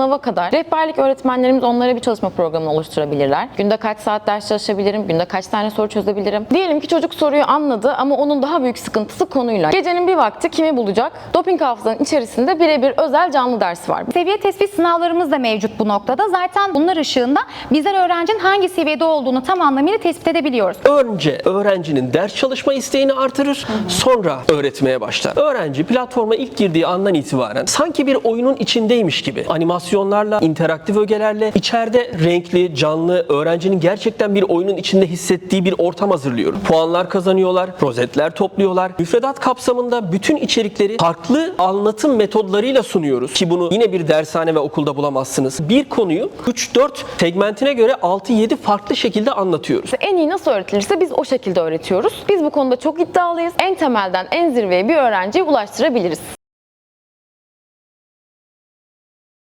Sınava kadar rehberlik öğretmenlerimiz onlara bir çalışma programı oluşturabilirler. Günde kaç saat ders çalışabilirim, günde kaç tane soru çözebilirim. Diyelim ki çocuk soruyu anladı ama onun daha büyük sıkıntısı konuyla. Gecenin bir vakti kimi bulacak? Doping hafızanın içerisinde birebir özel canlı dersi var. Seviye tespit sınavlarımız da mevcut bu noktada. Zaten bunlar ışığında bizler öğrencinin hangi seviyede olduğunu tam anlamıyla tespit edebiliyoruz. Önce öğrencinin ders çalışma isteğini artırır, sonra öğretmeye başlar. Öğrenci platforma ilk girdiği andan itibaren sanki bir oyunun içindeymiş gibi animasyonlarla, interaktif ögelerle içeride renkli, canlı, öğrencinin gerçekten bir oyunun içinde hissettiği bir ortam hazırlıyorum. Puanlar kazanıyorlar, rozetler topluyorlar. Müfredat kapsamında bütün içerikleri farklı anlatım metodlarıyla sunuyoruz ki bunu yine bir dershane ve okulda bulamazsınız. Bir konuyu 3-4 segmentine göre 6-7 farklı şekilde anlatıyoruz. En iyi nasıl öğretilirse biz o şekilde öğretiyoruz. Biz bu konuda çok iddialıyız. En temelden en zirveye bir öğrenciye ulaştırabiliriz.